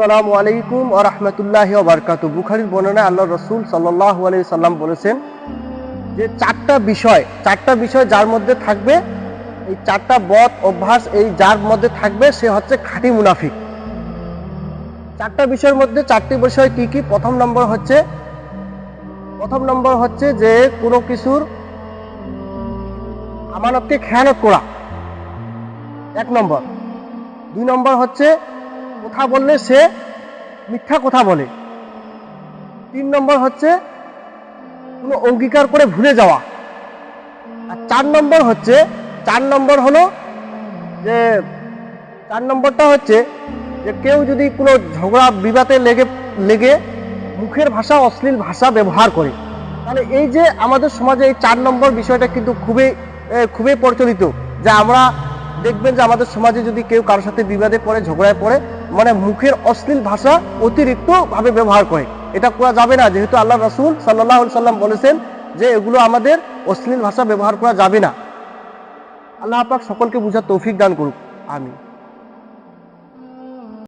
আসসালামু আলাইকুম ও রহমতুল্লাহ বারকাত বুখারির বর্ণনায় আল্লাহ রসুল সাল্লাহ সাল্লাম বলেছেন যে চারটা বিষয় চারটা বিষয় যার মধ্যে থাকবে, এই চারটা বদ অভ্যাস এই যার মধ্যে থাকবে সে হচ্ছে খাঁটি মুনাফিক। চারটা বিষয়ের মধ্যে চারটি বিষয় কি কি? প্রথম নম্বর হচ্ছে, প্রথম নম্বর হচ্ছে যে কোনো কিছুর আমানতকে খেয়ানত করা। এক নম্বর। দুই নম্বর হচ্ছে কথা বললে সে মিথ্যা কথা বলে। তিন নম্বর হচ্ছে কোনো অঙ্গীকার করে ভুলে যাওয়া। আর চার নম্বর হচ্ছে, চার নম্বর হলো যে, চার নম্বরটা হচ্ছে যে, কেউ যদি কোনো ঝগড়া বিবাদে লেগে লেগে মুখের ভাষা, অশ্লীল ভাষা ব্যবহার করে, তাহলে এই যে আমাদের সমাজে এই চার নম্বর বিষয়টা কিন্তু খুবই খুবই প্রচলিত, যে আমরা দেখবেন যে আমাদের সমাজে যদি কেউ কারোর সাথে বিবাদে পড়ে, ঝগড়ায় পড়ে মানে মুখের অশ্লীল ভাষা অতিরিক্ত ভাবে ব্যবহার করে। এটা করা যাবে না, যেহেতু আল্লাহ রাসুল সাল্লাহ সাল্লাম বলেছেন যে এগুলো আমাদের অশ্লীল ভাষা ব্যবহার করা যাবে না। আল্লাহ পাক সকলকে বুঝার তৌফিক দান করুক। আমি